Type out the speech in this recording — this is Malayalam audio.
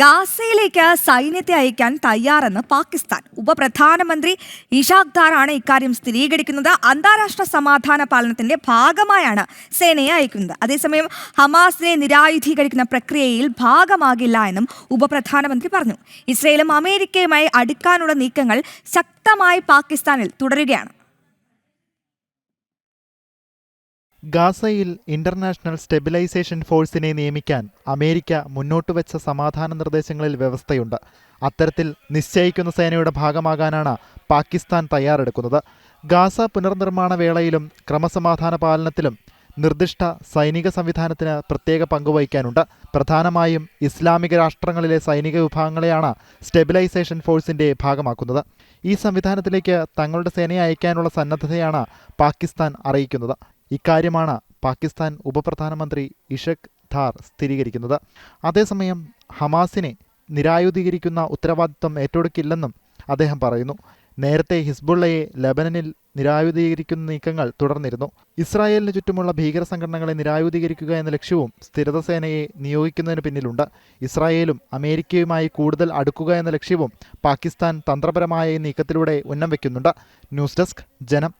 ഗാസയിലേക്ക് സൈന്യത്തെ അയക്കാൻ തയ്യാറെന്ന് പാകിസ്ഥാൻ. ഉപപ്രധാനമന്ത്രി ഇഷാഖ് ദാറാണ് ഇക്കാര്യം സ്ഥിരീകരിക്കുന്നത്. അന്താരാഷ്ട്ര സമാധാന പാലനത്തിന്റെ ഭാഗമായാണ് സേനയെ അയക്കുന്നത്. അതേസമയം ഹമാസിനെ നിരായുധീകരിക്കുന്ന പ്രക്രിയയിൽ ഭാഗമാകില്ല എന്നും ഉപപ്രധാനമന്ത്രി പറഞ്ഞു. ഇസ്രയേലും അമേരിക്കയുമായി അടുക്കാനുള്ള നീക്കങ്ങൾ ശക്തമായി പാകിസ്ഥാനിൽ തുടരുകയാണ്. ഗാസയിൽ ഇന്റർനാഷണൽ സ്റ്റെബിലൈസേഷൻ ഫോഴ്സിനെ നിയമിക്കാൻ അമേരിക്ക മുന്നോട്ട് വെച്ച സമാധാന നിർദ്ദേശങ്ങളിൽ വ്യവസ്ഥയുണ്ട്. അത്തരത്തിൽ നിശ്ചയിക്കുന്ന സേനയുടെ ഭാഗമാകാനാണ് പാകിസ്ഥാൻ തയ്യാറെടുക്കുന്നത്. ഗാസ പുനർനിർമ്മാണ വേളയിലും ക്രമസമാധാന പാലനത്തിലും നിർദ്ദിഷ്ട സൈനിക സംവിധാനത്തിന് പ്രത്യേക പങ്കുവഹിക്കാനുണ്ട്. പ്രധാനമായും ഇസ്ലാമിക രാഷ്ട്രങ്ങളിലെ സൈനിക വിഭാഗങ്ങളെയാണ് സ്റ്റെബിലൈസേഷൻ ഫോഴ്സിന്റെ ഭാഗമാക്കുന്നത്. ഈ സംവിധാനത്തിലേക്ക് തങ്ങളുടെ സേനയെ അയക്കാനുള്ള സന്നദ്ധതയാണ് പാകിസ്ഥാൻ അറിയിക്കുന്നത്. ഇക്കാര്യമാണ് പാകിസ്ഥാൻ ഉപപ്രധാനമന്ത്രി ഇഷക് ധാർ സ്ഥിരീകരിക്കുന്നത്. അതേസമയം ഹമാസിനെ നിരായുധീകരിക്കുന്ന ഉത്തരവാദിത്വം ഏറ്റെടുക്കില്ലെന്നും അദ്ദേഹം പറയുന്നു. നേരത്തെ ഹിസ്ബുള്ളയെ ലബനനിൽ നിരായുധീകരിക്കുന്ന നീക്കങ്ങൾ തുടർന്നിരുന്നു. ഇസ്രായേലിന് ചുറ്റുമുള്ള ഭീകര സംഘടനകളെ നിരായുധീകരിക്കുക എന്ന ലക്ഷ്യവും സ്ഥിരത സേനയെ നിയോഗിക്കുന്നതിന് പിന്നിലുണ്ട്. ഇസ്രായേലും അമേരിക്കയുമായി കൂടുതൽ അടുക്കുക എന്ന ലക്ഷ്യവും പാകിസ്ഥാൻ തന്ത്രപരമായ ഈ നീക്കത്തിലൂടെ ഉന്നം വയ്ക്കുന്നുണ്ട് ന്യൂസ് ഡെസ്ക് ജനം